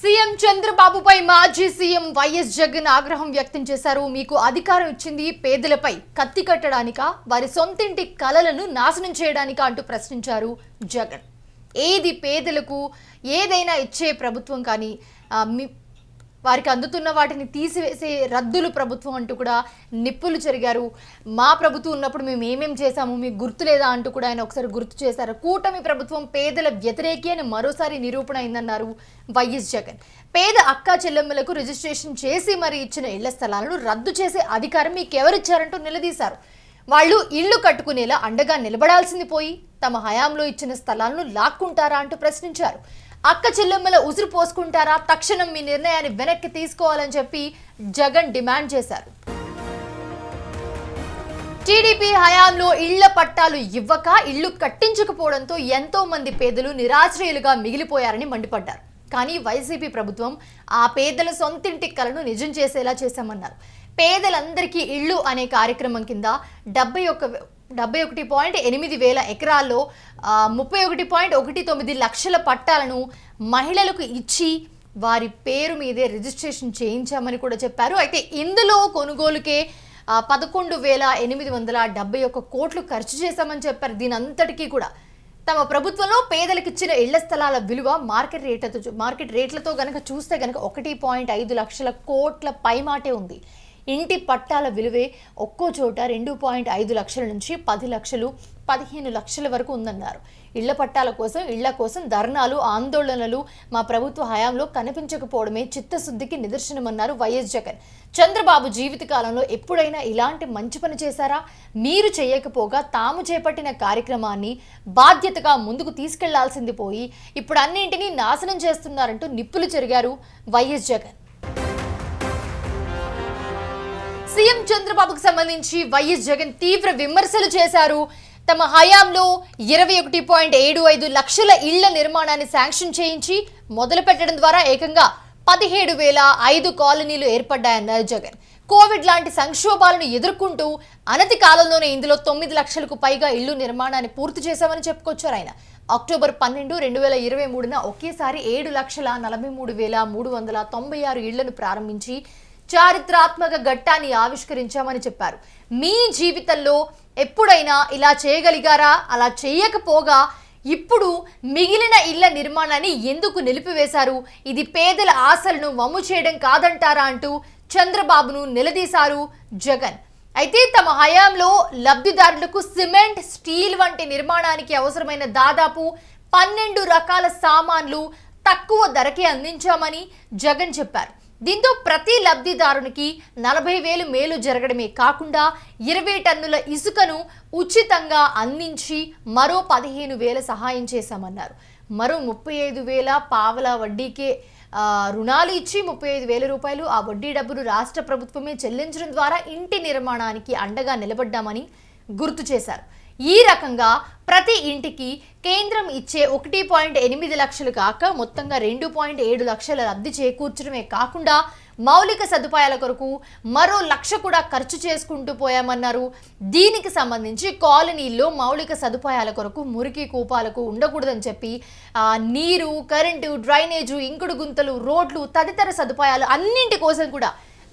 CM చంద్రబాబుపై మాజీ CM YS Jagan ఆగ్రహం వ్యక్తం చేశారు. మీకు అధికారం ఇచ్చింది పేదలపై కత్తి కట్టడానికా? వారి సొంతింటి కలలను నాశనం చేయడానికా? అంటూ ప్రశ్నించారు జగన్. ఏది పేదలకు ఏదైనా ఇచ్చే ప్రభుత్వం కానీ వారికి అందుతున్న వాటిని తీసివేసే రద్దులు ప్రభుత్వం అంటూ కూడా నిప్పులు జరిగారు మా ప్రభుత్వం ఉన్నప్పుడు మేము ఏమేం చేశాము మీకు గుర్తులేదా అంటూ కూడా ఆయన ఒకసారి గుర్తు చేశారు. కూటమి ప్రభుత్వం పేదల వ్యతిరేకి అని మరోసారి నిరూపణ అయిందన్నారు వైఎస్ జగన్. పేద అక్కా చెల్లెమ్మలకు రిజిస్ట్రేషన్ చేసి మరి ఇచ్చిన ఇళ్ళ స్థలాలను రద్దు చేసే అధికారం మీకు ఎవరిచ్చారంటూ నిలదీశారు. వాళ్ళు ఇళ్ళు కట్టుకునేలా అండగా నిలబడాల్సింది పోయి తమ హయాంలో ఇచ్చిన స్థలాలను లాక్కుంటారా అంటూ ప్రశ్నించారు. అక్క చెల్లెమ్మల ఉసురు పోసుకుంటారా? తక్షణం మీ నిర్ణయాన్ని వెనక్కి తీసుకోవాలని చెప్పి జగన్ డిమాండ్ చేశారు. టీడీపీ హయాంలో ఇళ్ళ పట్టాలు ఇవ్వక ఇళ్ళు కట్టించకపోవడంతో ఎంతో మంది పేదలు నిరాశ్రయులుగా మిగిలిపోయారని మండిపడ్డారు. కానీ వైసీపీ ప్రభుత్వం ఆ పేదల సొంతింటి కలను నిజం చేసేలా చేశామన్నారు. పేదలందరికీ ఇళ్ళు అనే కార్యక్రమం కింద డెబ్బై ఒక్క డెబ్బై ఒకటి పాయింట్ ఎనిమిది వేల ఎకరాల్లో ముప్పై ఒకటి పాయింట్ ఒకటి తొమ్మిది లక్షల పట్టాలను మహిళలకు ఇచ్చి వారి పేరు మీదే రిజిస్ట్రేషన్ చేయించామని కూడా చెప్పారు. అయితే ఇందులో కొనుగోలుకే పదకొండు వేల ఎనిమిది వందల డెబ్బై ఒక్క కోట్లు ఖర్చు చేశామని చెప్పారు. దీని అంతటికీ కూడా తమ ప్రభుత్వంలో పేదలకు ఇచ్చిన ఇళ్ళ స్థలాల విలువ మార్కెట్ రేట్లతో మార్కెట్ రేట్లతో కనుక చూస్తే కనుక ఒకటి పాయింట్ ఐదు లక్షల కోట్ల పైమాటే ఉంది. ఇంటి పట్టాల విలువే ఒక్కో చోట రెండు పాయింట్ ఐదు లక్షల నుంచి పది లక్షలు పదిహేను లక్షల వరకు ఉందన్నారు. ఇళ్ళ పట్టాల కోసం ఇళ్ళ కోసం ధర్నాలు ఆందోళనలు మా ప్రభుత్వ హయాంలో కనిపించకపోవడమే చిత్తశుద్ధికి నిదర్శనమన్నారు వైఎస్ జగన్. చంద్రబాబు జీవితకాలంలో ఎప్పుడైనా ఇలాంటి మంచి పని చేశారా? మీరు చేయకపోగా తాము చేపట్టిన కార్యక్రమాన్ని బాధ్యతగా ముందుకు తీసుకెళ్ళాల్సింది పోయి ఇప్పుడు అన్నింటినీ నాశనం చేస్తున్నారంటూ నిప్పులు చెరిగారు వైఎస్ జగన్. సీఎం చంద్రబాబుకు సంబంధించి వైఎస్ జగన్ తీవ్ర విమర్శలు చేశారు. తమ హయాంలో ఇరవై ఒకటి పాయింట్ ఏడు ఐదు లక్షల ఇళ్ళ నిర్మాణాన్ని శాంక్షన్ చేయించి మొదలు పెట్టడం ద్వారా ఏకంగా పదిహేడు వేల ఐదు కాలనీలు ఏర్పడ్డాయన్నారు జగన్. కోవిడ్ లాంటి సంక్షోభాలను ఎదుర్కొంటూ అనతి కాలంలోనే ఇందులో తొమ్మిది లక్షలకు పైగా ఇళ్ళు నిర్మాణాన్ని పూర్తి చేశామని చెప్పుకొచ్చారు ఆయన. అక్టోబర్ పన్నెండు రెండు వేల ఇరవై మూడున ఒకేసారి ఏడు లక్షల నలభై మూడు వేల మూడు వందల తొంభై ఆరు ఇళ్ళను ప్రారంభించి చారిత్రాత్మక ఘట్టాన్ని ఆవిష్కరించామని చెప్పారు. మీ జీవితంలో ఎప్పుడైనా ఇలా చేయగలిగారా? అలా చేయకపోగా ఇప్పుడు మిగిలిన ఇళ్ళ నిర్మాణాన్ని ఎందుకు నిలిపివేశారు? ఇది పేదల ఆశలను వమ్ము చేయడం కాదంటారా అంటూ చంద్రబాబును నిలదీశారు జగన్. అయితే తమ హయాంలో లబ్ధిదారులకు సిమెంట్ స్టీల్ వంటి నిర్మాణానికి అవసరమైన దాదాపు పన్నెండు రకాల సామాన్లు తక్కువ ధరకే అందించామని జగన్ చెప్పారు. దీంతో ప్రతి లబ్ధిదారునికి నలభై వేలు మేలు జరగడమే కాకుండా ఇరవై టన్నుల ఇసుకను ఉచితంగా అందించి మరో పదిహేను వేల సహాయం చేశామన్నారు. మరో ముప్పై ఐదు వేల పావల వడ్డీకే రుణాలు ఇచ్చి ముప్పై ఐదు వేల రూపాయలు ఆ వడ్డీ డబ్బును రాష్ట్ర ప్రభుత్వమే చెల్లించడం ద్వారా ఇంటి నిర్మాణానికి అండగా నిలబడ్డామని గుర్తు చేశారు. ఈ రకంగా ప్రతి ఇంటికి కేంద్రం ఇచ్చే ఒకటి పాయింట్ ఎనిమిది లక్షలు కాక మొత్తంగా రెండు పాయింట్ ఏడు లక్షల లబ్ధి చేకూర్చడమే కాకుండా మౌలిక సదుపాయాల కొరకు మరో లక్ష కూడా ఖర్చు చేసుకుంటూ పోయామన్నారు. దీనికి సంబంధించి కాలనీల్లో మౌలిక సదుపాయాల కొరకు మురికి కూపాలకు ఉండకూడదని చెప్పి నీరు కరెంటు డ్రైనేజు ఇంకుడు గుంతలు రోడ్లు తదితర సదుపాయాలు అన్నింటి కోసం కూడా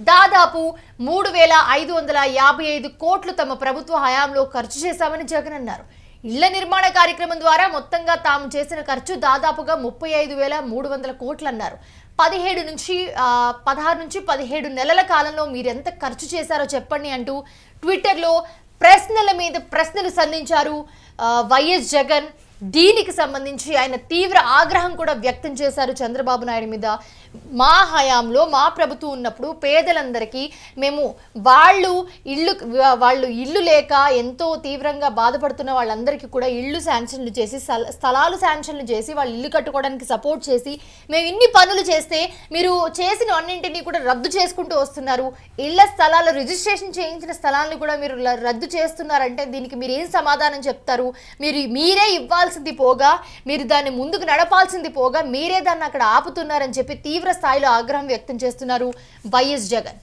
దాదాపు మూడు వేల ఐదు వందల యాభై ఐదు కోట్లు తమ ప్రభుత్వ హయాంలో ఖర్చు చేశామని జగన్ అన్నారు. ఇళ్ళ నిర్మాణ కార్యక్రమం ద్వారా మొత్తంగా తాము చేసిన ఖర్చు దాదాపుగా ముప్పై ఐదు వేల మూడు వందల కోట్లు అన్నారు. పదిహేడు నుంచి పదహారు నుంచి పదిహేడు నెలల కాలంలో మీరు ఎంత ఖర్చు చేశారో చెప్పండి అంటూ ట్విట్టర్లో ప్రశ్నల మీద ప్రశ్నలు సంధించారు వైఎస్ జగన్. దీనికి సంబంధించి ఆయన తీవ్ర ఆగ్రహం కూడా వ్యక్తం చేశారు చంద్రబాబు నాయుడు మీద. మా హయాంలో మా ప్రభుత్వం ఉన్నప్పుడు పేదలందరికీ మేము వాళ్ళు ఇల్లు వాళ్ళు ఇల్లు లేక ఎంతో తీవ్రంగా బాధపడుతున్న వాళ్ళందరికీ కూడా ఇల్లు శాంక్షన్లు చేసి స్థల- స్థలాలు శాంక్షన్లు చేసి వాళ్ళు ఇల్లు కట్టుకోవడానికి సపోర్ట్ చేసి మేము ఇన్ని పనులు చేస్తే మీరు చేసిన అన్నింటినీ కూడా రద్దు చేసుకుంటూ వస్తున్నారు. ఇళ్ళ స్థలాలు రిజిస్ట్రేషన్ చేయించిన స్థలాలను కూడా మీరు రద్దు చేస్తున్నారంటే దీనికి మీరు ఏం సమాధానం చెప్తారు? మీరు మీరే ఇవ్వాలి ఇవ్వాల్సింది పోగా మీరు దాన్ని ముందుకు నడపాల్సింది పోగా మీరే దాన్ని అక్కడ ఆపుతున్నారని చెప్పి తీవ్ర స్థాయిలో ఆగ్రహం వ్యక్తం చేస్తున్నారు వైఎస్ జగన్.